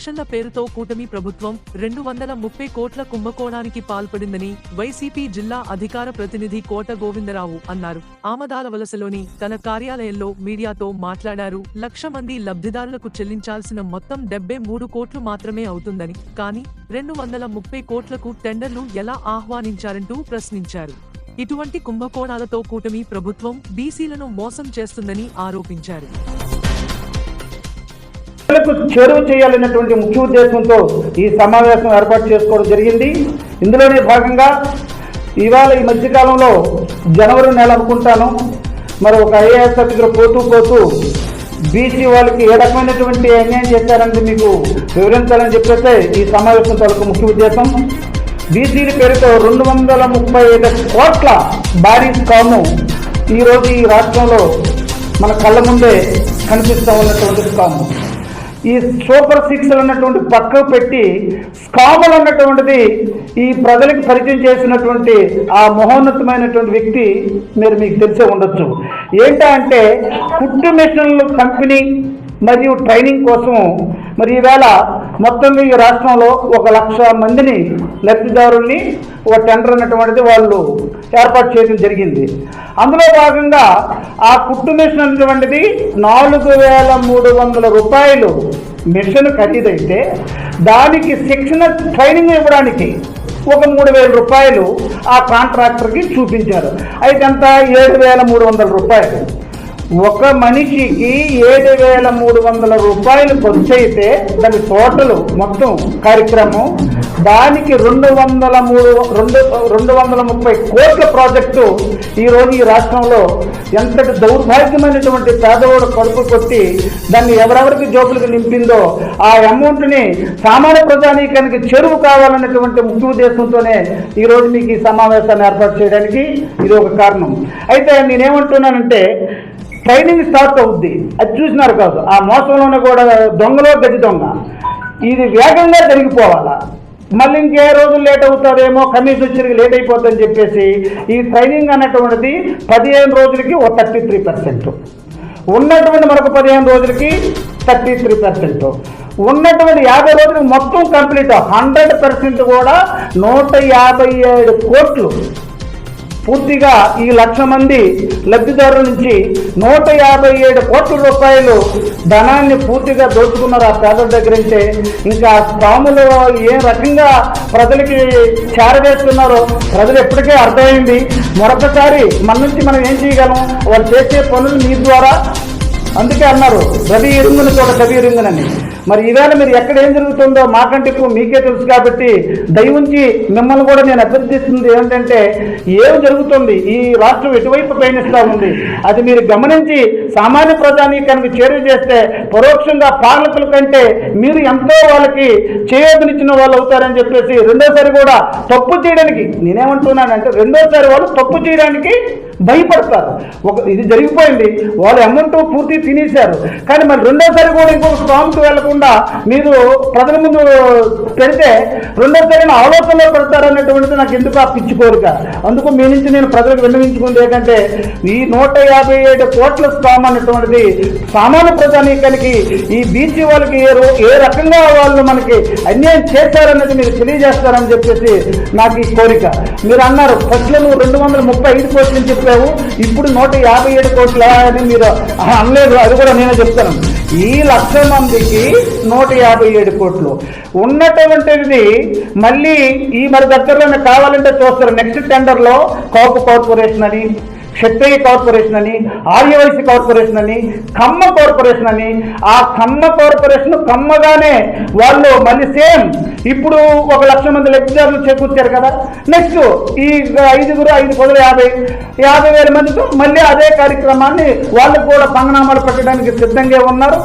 కమిషన్ల పేరుతో కూటమి ప్రభుత్వం రెండు వందల ముప్పై కోట్ల కుంభకోణానికి పాల్పడిందని వైసీపీ జిల్లా అధికార ప్రతినిధి కోట గోవిందరావు అన్నారు. ఆమదాల వలసలోని తన కార్యాలయంలో మీడియాతో మాట్లాడారు. లక్ష మంది లబ్ధిదారులకు చెల్లించాల్సిన మొత్తం డెబ్బై మూడు కోట్లు మాత్రమే అవుతుందని కానీ రెండు వందల ముప్పై కోట్లకు టెండర్లు ఎలా ఆహ్వానించారంటూ ప్రశ్నించారు. ఇటువంటి కుంభకోణాలతో కూటమి ప్రభుత్వం బీసీలను మోసం చేస్తుందని ఆరోపించారు. ప్రజలకు చేరువ చేయాలనేటువంటి ముఖ్య ఉద్దేశంతో ఈ సమావేశం ఏర్పాటు చేసుకోవడం జరిగింది. ఇందులోనే భాగంగా ఇవాళ ఈ మధ్యకాలంలో జనవరి నెల అనుకుంటాను. మరి ఒక ఐఏఎస్ అధికారులు పోతూ పోతూ బీసీ వాళ్ళకి ఏ రకమైనటువంటి అన్యాయం చేశారని మీకు వివరించాలని చెప్పేస్తే ఈ సమావేశం తాలూకు ముఖ్య ఉద్దేశం. బీసీల పేరుతో రెండు వందల ముప్పై ఐదు కోట్ల భారీ స్కాము ఈరోజు ఈ రాష్ట్రంలో మన కళ్ళ ముందే కనిపిస్తూ ఉన్నటువంటి స్కాము. ఈ సూపర్ సిక్స్లు అన్నటువంటి పక్కకు పెట్టి స్కాములు అన్నటువంటిది ఈ ప్రజలకు పరిచయం చేసినటువంటి ఆ మహోన్నతమైనటువంటి వ్యక్తి మీరు మీకు తెలిసే ఉండొచ్చు. ఏంటా అంటే కుట్టు మిషన్లు కంపెనీ మరియు ట్రైనింగ్ కోసం మరి ఈవేళ మొత్తం ఈ రాష్ట్రంలో ఒక లక్ష మందిని లబ్ధిదారుల్ని ఒక టెండర్ అనేటువంటిది వాళ్ళు ఏర్పాటు చేయడం జరిగింది. అందులో భాగంగా ఆ కుట్టు మిషన్ అనేటువంటిది నాలుగు వేల మూడు వందల రూపాయలు మిషన్ ఖరీదైతే దానికి శిక్షణ ట్రైనింగ్ ఇవ్వడానికి ఒక మూడు వేల రూపాయలు ఆ కాంట్రాక్టర్కి చూపించారు. అయితే అంత ఏడు వేల మూడు వందల రూపాయలు. ఒక మనిషికి ఏడు వేల మూడు వందల రూపాయలు ఖర్చు అయితే దాని టోటల్ మొత్తం కార్యక్రమం దానికి రెండు వందల మూడు రెండు రెండు వందల ముప్పై కోట్ల ప్రాజెక్టు ఈరోజు ఈ రాష్ట్రంలో ఎంతటి దౌర్భాగ్యమైనటువంటి పేదవాడు కడుపు కొట్టి దాన్ని ఎవరెవరికి జోకులకు నింపిందో ఆ అమౌంట్ని సామాన్య ప్రజానీకానికి చెరువు కావాలన్నటువంటి ముఖ్య ఉద్దేశంతోనే ఈరోజు మీకు ఈ సమావేశాన్ని ఏర్పాటు చేయడానికి ఇది ఒక కారణం. అయితే నేనేమంటున్నానంటే ట్రైనింగ్ స్టార్ట్ అవుద్ది. అది చూసినారు కాదు. ఆ మోసంలోనే కూడా దొంగలో గది దొంగ. ఇది వేగంగా జరిగిపోవాలా? మళ్ళీ ఇంకే రోజులు లేట్ అవుతుందేమో కమిషన్ వచ్చి లేట్ అయిపోతుందని చెప్పేసి ఈ ట్రైనింగ్ అన్నటువంటిది పదిహేను రోజులకి ఒక థర్టీ త్రీ పర్సెంట్. ఉన్నటువంటి మరొక పదిహేను రోజులకి థర్టీ త్రీ పర్సెంట్. ఉన్నటువంటి యాభై రోజులకి మొత్తం కంప్లీట్. హండ్రెడ్ పర్సెంట్ కూడా నూట యాభై ఏడు కోట్లు. పూర్తిగా ఈ లక్ష మంది లబ్ధిదారుల నుంచి నూట యాభై ఏడు కోట్ల రూపాయలు ధనాన్ని పూర్తిగా దోచుకున్నారు ఆ పేదల దగ్గర నుంచే. ఇంకా స్వాములు ఏ రకంగా ప్రజలకి చేరవేస్తున్నారో ప్రజలు ఎప్పటికే అర్థమైంది. మరొకసారి మన నుంచి మనం ఏం చేయగలం? వాళ్ళు చేసే పనులు మీ ద్వారా అందుకే అన్నారు రవి ఇరుంగుని చోట కవి ఇరుంగునని. మరి ఈవేళ మీరు ఎక్కడ ఏం జరుగుతుందో మాకంటే ఎక్కువ మీకే తెలుసు కాబట్టి దయవుంచి మిమ్మల్ని కూడా నేను అభ్యర్థిస్తుంది ఏంటంటే ఏం జరుగుతుంది? ఈ రాష్ట్రం ఎటువైపు పయనిస్తూ ఉంది? అది మీరు గమనించి సామాన్య ప్రజానీకానికి చేరువ చేస్తే పరోక్షంగా పాలకుల కంటే మీరు ఎంతో వాళ్ళకి చేయొద్దనిచ్చిన వాళ్ళు అవుతారని చెప్పేసి రెండోసారి కూడా తప్పు చేయడానికి నేనేమంటున్నానంటే రెండోసారి వాళ్ళు తప్పు చేయడానికి భయపడతారు. ఒక ఇది జరిగిపోయింది. వాళ్ళు అమౌంట్ పూర్తి తినేశారు. కానీ మరి రెండోసారి కూడా ఇంకొక స్ట్రాంగ్కి వెళ్ళకుండా మీరు ప్రజల ముందు పెడితే రెండోసారి ఆలోచనలో పెడతారు అన్నటువంటిది నాకు ఎందుకు ఆ పిచ్చి కోరిక? అందుకు మీ నుంచి నేను ప్రజలకు విన్నవించుకుంది ఏంటంటే ఈ నూట యాభై ఏడు కోట్ల స్కామ్ అన్నటువంటిది సామాన్య ప్రజానీకానికి ఈ బీసీ వాళ్ళకి ఏ రో- ఏ రకంగా వాళ్ళు మనకి అన్యాయం చేస్తారన్నది మీరు తెలియజేస్తారని చెప్పేసి నాకు ఈ కోరిక. మీరు అన్నారు ఫస్ట్లో నువ్వు రెండు వందల ముప్పై ఐదు కోట్లు చెప్పలేవు. ఇప్పుడు నూట యాభై ఏడు కోట్ల అని మీరు అనలేదు. అది కూడా నేనే చెప్తాను. ఈ లక్ష మందికి నూట యాభై ఏడు కోట్లు. ఉన్నటువంటిది మళ్ళీ ఈ మరి దగ్గరలోనే కావాలంటే చూస్తారు. నెక్స్ట్ టెండర్లో కాపు కార్పొరేషన్ అని క్షత్రియ కార్పొరేషన్ అని ఆర్యవైశ్య కార్పొరేషన్ అని కమ్మ కార్పొరేషన్ అని ఆ కమ్మ కార్పొరేషన్ కమ్మగానే వాళ్ళు మళ్ళీ సేమ్ ఇప్పుడు ఒక లక్ష మంది లెక్చరర్లు చేకూర్చారు కదా. నెక్స్ట్ ఈ ఐదుగురు ఐదు పదుల యాభై యాభై వేల మందితో మళ్ళీ అదే కార్యక్రమాన్ని వాళ్ళకు కూడా పంగనామాలు పెట్టడానికి సిద్ధంగా ఉన్నారు.